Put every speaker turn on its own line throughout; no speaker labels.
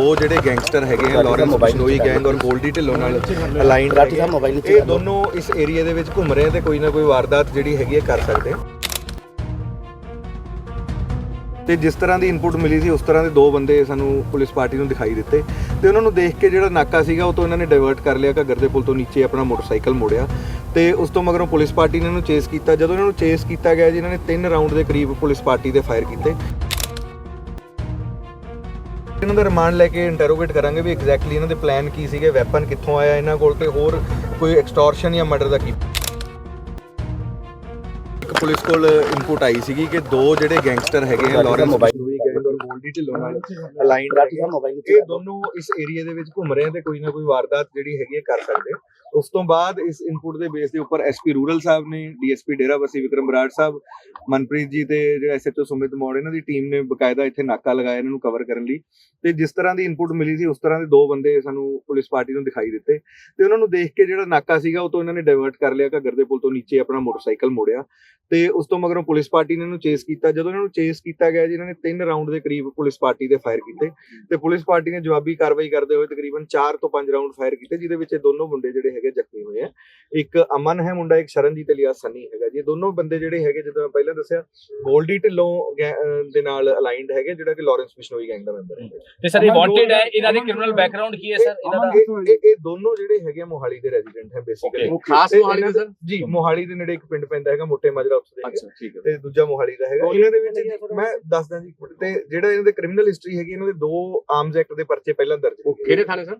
ਉਹ ਜਿਹੜੇ ਗੈਂਗਸਟਰ ਹੈਗੇ ਆ ਲਾਰੈਂਸ ਬਿਸ਼ਨੋਈ ਗੈਂਗ ਔਰ ਗੋਲਡੀ ਢਿੱਲੋਂ ਨਾਲ ਅਲਾਈਨਡ
ਰਾਠੀ ਸਾਹਿਬ ਮੋਬਾਈਲ
ਇਹ। ਦੋਨੋਂ ਇਸ ਏਰੀਆ ਦੇ ਵਿੱਚ ਘੁੰਮ ਰਹੇ ਤੇ ਕੋਈ ਨਾ ਕੋਈ ਵਾਰਦਾਤ ਜਿਹੜੀ ਹੈਗੀ ਹੈ ਕਰ ਸਕਦੇ ਆ। ਤੇ ਜਿਸ ਤਰ੍ਹਾਂ ਦੀ ਇਨਪੁਟ ਮਿਲੀ ਸੀ ਉਸ ਤਰ੍ਹਾਂ ਦੇ ਦੋ ਬੰਦੇ ਸਾਨੂੰ ਪੁਲਿਸ ਪਾਰਟੀ ਨੂੰ ਦਿਖਾਈ ਦਿੱਤੇ। ਤੇ ਉਹਨਾਂ ਨੂੰ ਦੇਖ ਕੇ ਜਿਹੜਾ ਨਾਕਾ ਸੀਗਾ ਉਹ ਤੋਂ ਇਹਨਾਂ ਨੇ ਡਾਇਵਰਟ ਕਰ ਲਿਆ ਘੱਗਰ ਦੇ ਪੁਲ ਤੋਂ ਨੀਚੇ ਆਪਣਾ ਮੋਟਰਸਾਈਕਲ ਮੋੜਿਆ। ਤੇ ਉਸ ਤੋਂ ਮਗਰੋਂ ਪੁਲਿਸ ਪਾਰਟੀ ਨੇ ਇਹਨੂੰ ਚੇਸ ਕੀਤਾ। ਜਦੋਂ ਇਹਨਾਂ ਨੂੰ ਚੇਸ ਕੀਤਾ ਗਿਆ ਜੀ ਇਹਨਾਂ ਨੇ ਤਿੰਨ ਰਾਉਂਡ ਦੇ ਕਰੀਬ ਪੁਲਿਸ ਪਾਰਟੀ ਦੇ ਫਾਇਰ ਕੀਤੇ। ਇਹਨਾਂ ਦਾ ਰਿਮਾਂਡ ਲੈ ਕੇ ਇੰਟਰੋਗੇਟ ਕਰਾਂਗੇ ਵੀ ਐਗਜ਼ੈਕਟਲੀ ਇਹਨਾਂ ਦੇ ਪਲਾਨ ਕੀ ਸੀਗੇ ਵੈਪਨ ਕਿੱਥੋਂ ਆਇਆ, ਇਹਨਾਂ ਕੋਲ ਤੇ ਹੋਰ ਕੋਈ ਐਕਸਟੋਰਸ਼ਨ ਜਾਂ ਮਰਡਰ ਦਾ ਕੀ? ਇੱਕ ਪੁਲਿਸ ਕੋਲ ਇਨਪੁਟ ਆਈ ਸੀਗੀ ਕਿ ਦੋ ਜਿਹੜੇ ਗੈਂਗਸਟਰ ਹੈਗੇ ਆ ਲਾਰੈਂਸ ਗੋਲਡੀ ਢਿੱਲੋਂ ਨਾਲ ਅਲਾਈਨਡ
ਨੀਚੇ
ਇਹ। ਦੋਨੋਂ ਇਸ ਏਰੀਆ ਦੇ ਵਿੱਚ ਘੁੰਮ ਰਹੇ ਤੇ ਕੋਈ ਨਾ ਕੋਈ ਵਾਰਦਾਤ ਜਿਹੜੀ ਹੈਗੀ ਹੈ ਕਰ ਸਕਦੇ। ਉਸ ਤੋਂ ਬਾਅਦ ਇਸ ਇਨਪੁਟ ਦੇ ਬੇਸ ਦੇ ਉੱਪਰ ਐਸਪੀ ਰੂਰਲ ਸਾਹਿਬ ਨੇ ਡੀਐਸਪੀ ਡੇਰਾਬੱਸੀ ਵਿਕਰਮ ਬਰਾੜ ਸਾਹਿਬ ਮਨਪ੍ਰੀਤ ਜੀ ਤੇ ਜਿਹੜਾ ਐਸਐਚਓ ਸੁਮਿਤ ਮੋੜ ਇਹਨਾਂ ਦੀ ਟੀਮ ਨੇ ਬਕਾਇਦਾ ਇੱਥੇ ਨਾਕਾ ਲਗਾਇਆ ਇਹਨਾਂ ਨੂੰ ਕਵਰ ਕਰਨ ਲਈ। ਤੇ ਜਿਸ ਤਰ੍ਹਾਂ ਦੀ ਇਨਪੁਟ ਮਿਲੀ ਸੀ ਉਸ ਤਰ੍ਹਾਂ ਦੇ ਦੋ ਬੰਦੇ ਸਾਨੂੰ ਪੁਲਿਸ ਪਾਰਟੀ ਨੂੰ ਦਿਖਾਈ ਦਿੱਤੇ। ਤੇ ਉਹਨਾਂ ਨੂੰ ਦੇਖ ਕੇ ਜਿਹੜਾ ਨਾਕਾ ਸੀਗਾ ਉਹ ਤੋਂ ਇਹਨਾਂ ਨੇ ਡਾਇਵਰਟ ਕਰ ਲਿਆ ਘੱਗਰ ਦੇ ਪੁਲ ਤੋਂ ਨੀਚੇ ਆਪਣਾ ਮੋਟਰਸਾਈਕਲ ਮੋੜਿਆ। ਤੇ ਉਸ ਤੋਂ ਮਗਰੋਂ ਪੁਲਿਸ ਪਾਰਟੀ ਨੇ ਇਹਨੂੰ ਚੇਸ ਕੀਤਾ। ਜਦੋਂ ਇਹਨਾਂ ਨੂੰ ਚੇਸ ਕੀਤਾ ਗਿਆ ਜੀ ਇਹਨਾਂ ਨੇ ਤਿੰਨ ਰਾਉਂਡ ਦੇ ਕਰੀਬ ਪੁਲਿਸ ਪਾਰਟੀ ਦੇ ਫਾਇਰ ਕੀਤੇ ਤੇ ਪੁਲਿਸ ਪਾਰਟੀ ਨੇ ਜਵਾਬੀ ਕਾਰਵਾਈ ਕਰਦੇ ਹੋਏ ਤਕਰੀਬਨ 4 ਤੋਂ 5 ਰਾਉਂਡ ਫਾਇਰ ਕੀਤੇ ਜਿਹਦੇ ਵਿੱਚ ਇਹ ਦੋਨੋਂ ਮੁੰਡੇ ਜਿਹੜੇ ਹੈਗੇ ਜ਼ਖਮੀ ਹੋਏ ਆ। ਇੱਕ ਅਮਨ ਹੈ ਮੁੰਡਾ ਇੱਕ ਸ਼ਰਨਜੀਤ ਇਲੀਆਸ ਸੰਨੀ ਹੈਗਾ ਜੀ। ਦੋਨੋਂ ਬੰਦੇ ਜਿਹੜੇ ਹੈਗੇ ਜਦੋਂ ਮੈਂ ਪਹਿਲਾਂ ਦੱਸਿਆ ਗੋਲਡੀ ਢਿੱਲੋਂ ਦੇ ਨਾਲ ਅਲਾਈਨਡ ਹੈਗੇ ਜਿਹੜਾ ਕਿ ਲਾਰੈਂਸ ਬਿਸ਼ਨੋਈ ਗੈਂਗ ਦਾ ਮੈਂਬਰ ਹੈ
ਤੇ ਸਰ ਇਹ ਵਾਂਟਡ ਹੈ ਇਹਨਾਂ ਦੇ ਕ੍ਰਿਮੀਨਲ ਬੈਕਗ੍ਰਾਉਂਡ ਕੀ ਹੈ ਸਰ? ਇਹਨਾਂ ਦਾ?
ਇਹ ਦੋਨੋਂ ਜਿਹੜੇ ਹੈਗੇ ਮੋਹਾਲੀ ਦੇ ਰੈਜ਼ੀਡੈਂਟ ਹੈ ਬੇਸਿਕਲੀ.
ਖਾਸ ਮੋਹਾਲੀ ਦੇ ਸਰ
ਜੀ ਮੋਹਾਲੀ ਦੇ ਨੇੜੇ ਇੱਕ ਪਿੰਡ ਪੈਂਦਾ ਹੈਗਾ ਮੋਟੇ ਮਾਜਰਾ ਉੱਥੇ ਦੇ ਹੈਗੇ।
ਅੱਛਾ ਠੀਕ ਹੈ।
ਤੇ ਦੂਜਾ ਮੋਹਾਲੀ ਦਾ ਹੈਗਾ। ਇਹਨਾਂ ਦੇ ਵਿੱਚ ਮੈਂ ਦੱਸਦਾ ਜੀ ਤੇ ਜਿਹੜਾ ਇਹਨਾਂ ਦੇ ਕ੍ਰਿਮੀਨਲ ਹਿਸਟਰੀ ਹੈਗੀ ਇਹਨਾਂ ਦੇ ਦੋ ਆਰਮਸ ਐਕਟ ਦੇ ਪਰਚੇ ਪਹਿਲਾਂ ਦਰਜ।
ਕਿਹੜੇ ਥਾਣੇ ਸਰ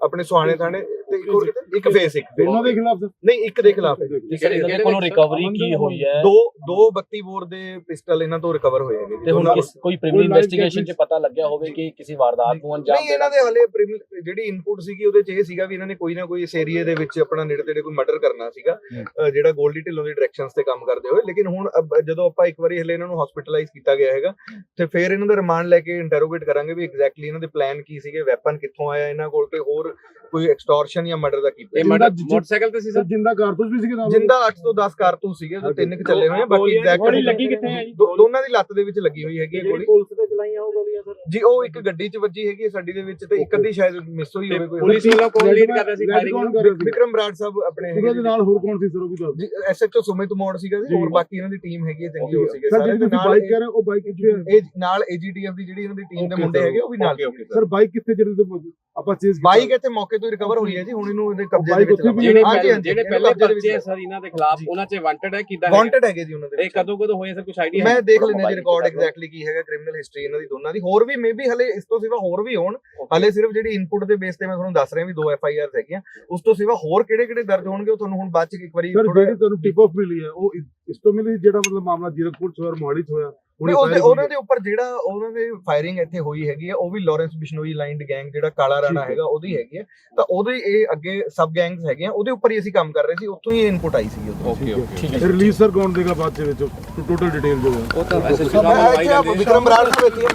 ਆਪਣੇ ਸੁਹਾਣੇ ਥਾਣੇ ਇੱਕ ਹੋਰ ਕਿਤੇ? ਇੱਕ ਫੇਸ ਇੱਕ
ਦੋਨਾਂ ਦੇ ਖਿਲਾਫ
ਨਹੀਂ ਇੱਕ ਦੇ ਖਿਲਾਫ। ਹੈ
ਤੇ ਸਰ ਇਹਨਾਂ ਦੇ ਕੋਲੋਂ ਰਿਕਵਰੀ ਕੀ ਹੋਈ ਹੈ?
ਦੋ ਦੋ 32 ਬੋਰ ਦੇ ਪਿਸਟਲ ਇਹਨਾਂ ਤੋਂ ਰਿਕਵਰ ਹੋਏ ਜੀ।
ਤੇ ਹੁਣ
ਦੋਨਾਂ
ਕਿਸ ਕੋਈ ਪ੍ਰੀਮੀਨਲ ਇਨਵੈਸਟੀਗੇਸ਼ਨ ਚ ਪਤਾ ਲੱਗਿਆ ਹੋਵੇ ਕਿ ਕਿਸੇ ਵਾਰਦਾਤ ਨੂੰ ਅੰਜਾਮ
ਨਹੀਂ ਇਹਨਾਂ ਦੇ ਹਲੇ ਪ੍ਰੀਮਿ- ਜਿਹੜੀ ਇਨਪੁਟ ਸੀਗੀ ਉਹਦੇ ਚ ਇਹ ਸੀਗਾ ਵੀ ਇਹਨਾਂ ਨੇ ਕੋਈ ਨਾ ਕੋਈ ਇਸ ਏਰੀਆ ਦੇ ਵਿੱਚ ਆਪਣਾ ਨੇੜੇ ਤੇੜੇ ਕੋਈ ਮਰਡਰ ਕਰਨਾ ਸੀਗਾ ਅਹ ਜਿਹੜਾ ਗੋਲਡੀ ਢਿੱਲੋਂ ਦੀ ਡਾਇਰੈਕਸ਼ਨਸ ਤੇ ਕੰਮ ਕਰਦੇ ਹੋਏ। ਲੇਕਿਨ ਹੁਣ ਅਬ- ਜਦੋਂ ਆਪਾਂ ਇੱਕ ਵਾਰੀ ਹਲੇ ਇਹਨਾਂ ਨੂੰ ਹਸਪੀਟਲਾਈਜ਼ ਕੀਤਾ ਗਿਆ ਹੈਗਾ ਤੇ ਫਿਰ ਇਹਨਾਂ ਦਾ ਰਿਮਾਂਡ ਲੈ ਕੇ ਇੰਟਰੋਗੇਟ ਕਰਾਂਗੇ ਵੀ ਐਗਜ਼ੈਕਟਲੀ ਇਹਨਾਂ ਦੇ ਪਲਾਨ ਕੀ ਸੀਗੇ ਵੈਪਨ ਕਿੱਥੋਂ ਆਇਆ ਇਹਨਾਂ ਕੋਲ ਤੇ ਹੋਰ ਕੋਈ ਐਕਸਟੋਰਸ਼ਨ ਜਾਂ ਮਰਡਰ ਦਾ ਕੀ
ਇਹ ਮਰਡਰ ਮੋਟਰਸਾਈਕਲ ਤੇ ਸੀ
ਸਰ? ਜਿੰਦਾ ਕਾਰਤੂਸ ਵੀ ਸੀਗੇ ਨਾਲ
ਜਿੰਦਾ 8 ਤੋਂ 10 ਕਾਰਤੂਸ ਸੀਗੇ ਜੋ ਤਿੰਨ ਕੁ ਚੱਲੇ ਹੋਏ ਆ ਬਾਕੀ ਐਗਜ਼ੈਕਟ
ਗੋਲੀ ਲੱਗੀ ਕਿੱਥੇ ਹੈ ਜੀ?
ਦੋਨਾਂ ਦੀ ਲੱਤ ਦੇ ਵਿੱਚ ਲੱਗੀ ਹੋਈ ਹੈਗੀ ਗੋਲੀ।
ਪੁਲਿਸ ਤੇ ਚਲਾਈਆਂ ਉਹ ਗੋਲੀਆਂ ਸਰ।
ਜੀ ਉਹ ਇੱਕ ਗੱਡੀ 'ਚ ਵੱਜੀ ਹੈਗੀ ਹੈ ਸਾਡੀ ਦੇ ਵਿੱਚ ਤੇ ਇੱਕ ਅੱਧੀ ਸ਼ਾਇਦ ਮਿਸ ਹੋਈ ਹੋਵੇ ਕੋਈ।
ਪੁਲਿਸ ਵੱਲੋਂ ਕੌਣ ਲੀਡ ਕਰ ਰਿਹਾ ਸੀ ਫਾਇਰਿੰਗ
ਕੌਣ ਕਰ ਰਿਹਾ ਸੀ?
ਵਿਕਰਮ ਬਰਾੜ ਸਾਹਿਬ ਆਪਣੇ
ਉਹਦੇ ਨਾਲ ਹੋਰ ਕੌਣ ਸੀ ਸਰ ਉਹ ਵੀ ਦੱਸ
ਜੀ ਐਸਐਚਓ ਸੁਮਿਤ ਮੋੜ ਸੀਗਾ ਜੀ। ਹੋਰ ਬਾਕੀ ਇਹਨਾਂ ਦੀ ਟੀਮ ਹੈਗੀ ਹੈ ਚੰਗੀ ਹੋ ਸੀਗੇ।
ਸਰ ਜਿਹੜੀ ਬਾਈਕ ਹੋ, ਉਹ ਬਾਈਕ ਕਿੱਥੇ ਹੈ?
ਇਹ ਨਾਲ ਏਜੀਟੀਐਫ ਦੀ ਜਿਹੜੀ ਇਹਨਾਂ ਦੀ ਟੀਮ ਦੇ ਮੁੰਡੇ. ਹੈਗੇ ਉਹ ਵੀ ਨਾਲ
ਸਰ ਬਾਈਕ ਕਿੱਥੇ ਜਿਹੜੀ ਤੇ? ਆਪਾਂ ਚੇਸ
ਬਾਈਕ ਇੱਥੇ ਮੌਕੇ ਤੋਂ ਰਿਕਵਰ ਹੋਈ ਹੈ ਜੀ ਹੁਣ ਇਹਨੂੰ ਇਹਦੇ ਕਬਜ਼ੇ ਦੇ ਵਿੱਚ
ਜਿਹੜੇ
ਹਾਂਜੀ,
ਪਹਿਲੇ
ਹਾਂਜੀ,
ਜਿਹੜੇ ਪਹਿਲੇ ਪਰਚੇ ਸਰ ਇਹਨਾਂ ਦੇ ਖਿਲਾਫ ਉਹਨਾਂ 'ਚ ਵਾਂਟਡ ਹੈ ਕਿਦਾਂ
ਵਾਂਟਡ ਹੈਗੇ ਜੀ ਉਹਨਾਂ ਦੇ
ਇਹ। ਕਦੋਂ ਕਦੋਂ ਹੋਏ ਸਰ ਕੁਝ ਆਈਡੀਆ
ਮੈਂ ਦੇਖ ਲੈਣਾ ਜੀ ਰਿਕਾਰਡ
ਕਰ।
ਐਗਜ਼ੈਕਟਲੀ ਕੀ ਹੈਗਾ ਕ੍ਰਿਮੀਨਲ ਹਿਸਟਰੀ ਇਹਨਾਂ ਦੀ ਦੋਨਾਂ ਦੀ। ਹੋਰ ਵੀ ਮੇਬੀ ਹਲੇ ਇਸ ਤੋਂ ਸਿਵਾ ਹੋਰ ਵੀ ਹੋਣ। ਹਲੇ ਸਿਰਫ ਜਿਹੜੀ ਇਨਪੁਟ ਦੇ ਬੇਸ ਤੇ ਮੈਂ ਤੁਹਾਨੂੰ ਦੱਸ ਰਿਹਾ ਵੀ ਦੋ ਐਫ ਆਈ ਆਰ ਹੈਗੀਆਂ। ਉਸ ਤੋਂ ਸਿਵਾ ਹੋਰ ਕਿਹੜੇ ਕਿਹੜੇ ਦਰਜ ਹੋਣਗੇ ਉਹ ਤੁਹਾਨੂੰ ਹੁਣ ਬਾਅਦ ਚ ਇੱਕ ਵਾਰੀ ਥੋੜਾ
ਜਿਹੜੀ ਤੁਹਾਨੂੰ ਟਿਪ ਆਫ ਮਿਲੀ ਹੈ ਉਹ ਇਸ- ਇਸ ਤੋਂ ਮਿਲੀ ਜਿਹੜਾ ਮਤਲਬ ਮਾਮਲਾ ਜੀਰਕਪੁਰ ਚ ਹੋਇਆ ਮੋਹਾਲੀ ਚ ਹੋਇਆ?
ਉਹਨਾਂ ਦੇ ਉੱਪਰ ਜਿਹੜਾ ਉਹਨਾਂ ਦੇ ਫਾਇਰਿੰਗ ਇੱਥੇ ਹੋਈ ਹੈਗੀ ਆ ਉਹ ਵੀ ਲਾਰੈਂਸ ਬਿਸ਼ਨੋਈ ਲਾਈਨਡ ਗੈਂਗ ਜਿਹੜਾ ਕਾਲਾ ਰਾਣਾ
ਹੈ।
ਹੈਗਾ ਉਹਦੀ ਹੈਗੀ ਆ ਤਾਂ ਉਹਦੇ ਇਹ ਅੱਗੇ ਸਬ ਗੈਂਗਸ ਹੈਗੇ ਆ ਉਹਦੇ ਉੱਪਰ ਹੀ ਅਸੀਂ ਕੰਮ ਕਰ ਰਹੇ ਸੀ ਉੱਥੋਂ ਹੀ ਇਨਪੁਟ ਆਈ ਸੀ
ਓਕੇ ਓਕੇ
ਠੀਕ ਹੈ।
ਹੈ ਰਿਲੀਜ਼ ਸਰ ਕੌਣ ਦੇਗਾ ਬਾਅਦ ਦੇ ਵਿੱਚ ਟੋਟਲ ਡਿਟੇਲ ਜੋ ਹੈ।
ਉਹ ਤਾਂ
ਵਿਕਰਮ ਬਰਾੜ ਸਾਹਿਬ ਇੱਥੇ ਹੀ